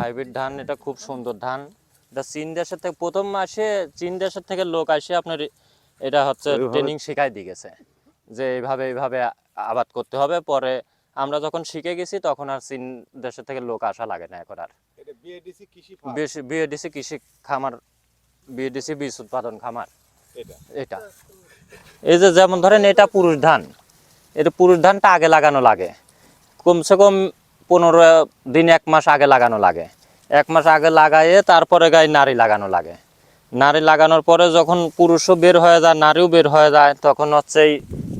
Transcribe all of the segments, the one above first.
Hybrid ধান এটা খুব সুন্দর ধান। এটা চীন দেশের থেকে প্রথম মাসে চীন দেশের থেকে লোক আসে আপনার এটা হচ্ছে ট্রেনিং শেখাই দিয়ে গেছে যে এইভাবে এইভাবে আবাদ করতে হবে। পরে আমরা যখন শিখে গেছি তখন আর চীন দেশের থেকে লোক আসা লাগে না এখন আর। বিএডিসি কৃষি বেশি বিএডিসি কৃষি খামার বিএডিসি বীজ উৎপাদন খামার। এটা? এটা। এই যে যেমন ধরেন এটা পুরুষ ধান এটা পুরুষ ধানটা আগে লাগানো লাগে। কমসে কম পনেরো দিন এক মাস আগে লাগানো লাগে। এক মাস আগে লাগাইয়ে তারপরে গায়ে নারী লাগানো লাগে। নারী লাগানোর পরে যখন পুরুষও বের হয়ে যায় নারীও বের হয়ে যায় তখন হচ্ছে এই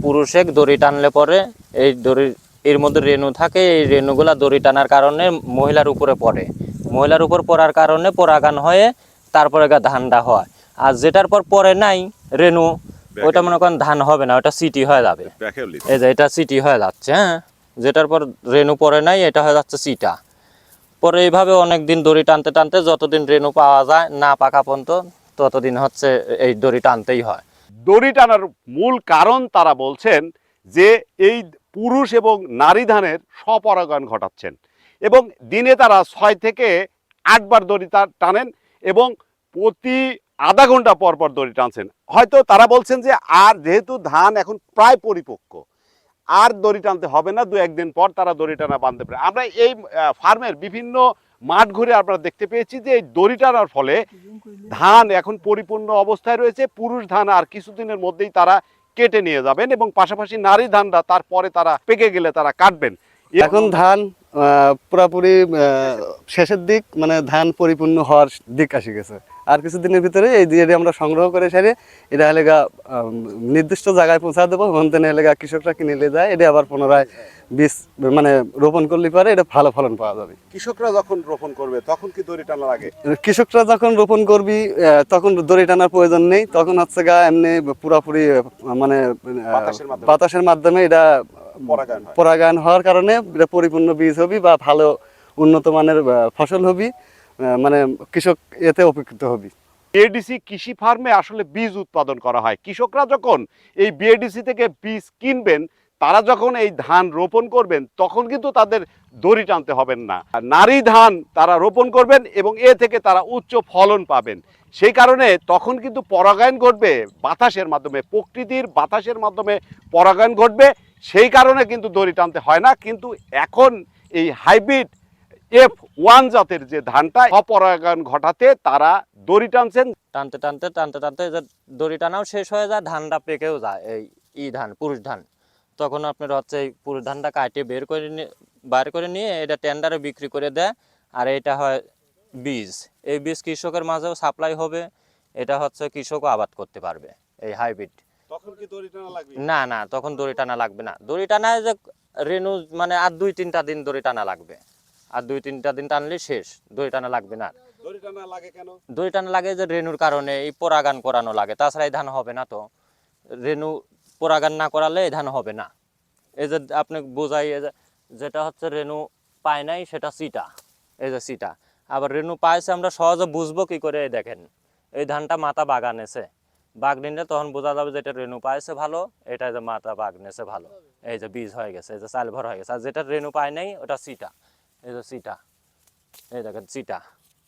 পুরুষে দড়ি টানলে পরে এই দড়ি এর মধ্যে রেণু থাকে এই রেণুগুলা দড়ি টানার কারণে মহিলার উপরে পড়ে। মহিলার উপর পড়ার কারণে পরাগান হয়ে তারপরে গা ধানটা হয়। আর যেটার পর পরে নাই রেণু ওইটা মনে করেন ধান হবে না ওটা সিটি হয়ে যাবে। এই যে এটা সিটি হয়ে যাচ্ছে হ্যাঁ। যেটার পর রেনু পরে নাই, এটা হয়ে যাচ্ছে সিটা। পরে এইভাবে অনেক দিন দড়ি টানতে টানতে যতদিন রেণু পাওয়া যায়, না পাকা পর্যন্ত ততদিন হচ্ছে এই দড়ি টানতেই হয়। দড়ি টানার মূল কারণ তারা বলছেন যে এই পুরুষ এবং নারী ধানের স্বপরাগায়ন ঘটাচ্ছেন এবং দিনে তারা ছয় থেকে আটবার দড়ি টানেন এবং প্রতি আধা ঘণ্টা পর পর দড়ি টানছেন। হয়তো তারা বলছেন যে আর যেহেতু ধান এখন প্রায় পরিপক্ক আর দড়ি টানতে হবে না, দু একদিন পর তারা দড়ি টানা বাঁধতে পারে। আমরা এই ফার্মের বিভিন্ন মাঠ ঘুরে আমরা দেখতে পেয়েছি যে এই দড়ি টানার ফলে ধান এখন পরিপূর্ণ অবস্থায় রয়েছে, পুরুষ ধান আর কিছুদিনের মধ্যেই তারা কেটে নিয়ে যাবেন এবং পাশাপাশি নারী ধানটা তারপরে তারা পেকে গেলে তারা কাটবেন। এখন ধান পুরাপুরি শেষের দিক মানে ধান পরিপূর্ণ হওয়ার দিক আসে গেছে। আর কিছুদিনের ভিতরে এই দিয়ে আমরা সংগ্রহ করে সেরে এটা এলাকা নির্দিষ্ট জায়গায় পৌঁছা দেবো ওখান এলাকা কৃষকরা কিনে নিয়ে যায় এটা আবার পুনরায় বীজ মানে রোপণ করলে পরে এটা ভালো ফলন পাওয়া যাবে। কৃষকরা যখন রোপণ করবে তখন কি দড়ি টানা লাগে কৃষকরা যখন রোপণ করবি তখন দড়ি টানার প্রয়োজন নেই তখন হচ্ছে গা এমনি পুরাপুরি মানে বাতাসের মাধ্যমে। এটা পরাগায়ন হওয়ার কারণে এটা পরিপূর্ণ বীজ হবি বা ভালো উন্নত মানের ফসল হবি। মানে কৃষক এতে উপকৃত হবে। বিএডিসি কৃষি ফার্মে আসলে বীজ উৎপাদন করা হয়। কৃষকরা যখন এই বিএডিসি থেকে বীজ কিনবেন, তারা যখন এই ধান রোপণ করবেন, তখন কিন্তু তাদের দড়ি টানতে হবেন না। নারী ধান তারা রোপণ করবেন এবং এ থেকে তারা উচ্চ ফলন পাবেন। সেই কারণে তখন কিন্তু পরাগায়ন ঘটবে বাতাসের মাধ্যমে, প্রকৃতির বাতাসের মাধ্যমে পরাগায়ন ঘটবে। সেই কারণে কিন্তু দড়ি টানতে হয় না। কিন্তু এখন এই হাইব্রিড এফ ওয়ান জাতের যে ধানটা অপরাগায়ন ঘটাতে তারা দড়ি টানছেন। টানতে টানতে টানতে টানতে দড়ি টানাও শেষ হয়ে যায় ধানটা পেকেও যায় এই ই ধান পুরুষ ধান। তখন আপনার হচ্ছে এই পুরুষ ধানটা কাটিয়ে বের করে নিয়ে বার করে নিয়ে এটা টেন্ডারে বিক্রি করে দেয় আর এটা হয় বীজ। এই বীজ কৃষকের মাঝেও সাপ্লাই হবে এটা হচ্ছে কৃষকও আবাদ করতে পারবে এই হাইব্রিড তখন কি দড়ি টানা লাগবে? না না তখন দড়ি টানা লাগবে না। দড়ি টানায় যে রেনু মানে আর দুই তিনটা দিন দড়ি টানা লাগবে। আর দুই তিনটা দিন টানলে শেষ। দড়ি টানা লাগবে না। দড়ি টানা লাগে যে রেনুর কারণে এই পরাগান করানো লাগে। তাছাড়া এই ধান হবে না তো। রেনু পরাগান না করালে এই ধান হবে না। এই যে আপনি বোঝাই যেটা হচ্ছে রেনু পায় নাই সেটা সিটা। এই যে সিটা। আবার রেনু পাইছে আমরা সহজে বুঝব কি করে এই দেখেন। এই ধানটা মাথা বাগান এসে। বাঘ নিলে তখন বোঝা যাবে যে এটা রেনু পাইছে ভালো এটা যে মাথা বাঘ নেছে ভালো। এই যে বীজ হয়ে গেছে এই যে চাল ভর হয়ে গেছে। আর যেটা রেনু পায় নাই ওটা সিটা। এই যে সিটা, এই দেখেন সিটা,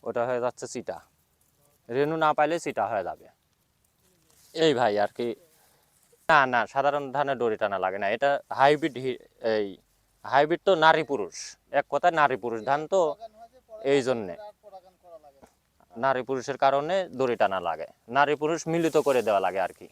ওটা হয়ে যাচ্ছে সিটা। রেনু না পাইলে সিটা হয়ে যাবে। এই ভাই আর কি, না না, সাধারণ ধানে দড়ি টানা লাগে না, এটা হাইব্রিড এই, হাইব্রিড তো নারী পুরুষ, এক কথায় নারী পুরুষ ধান তো এই জন্যে। নারী পুরুষের কারণে দড়ি টানা লাগে, নারী পুরুষ মিলিত করে দেওয়া লাগে আর কি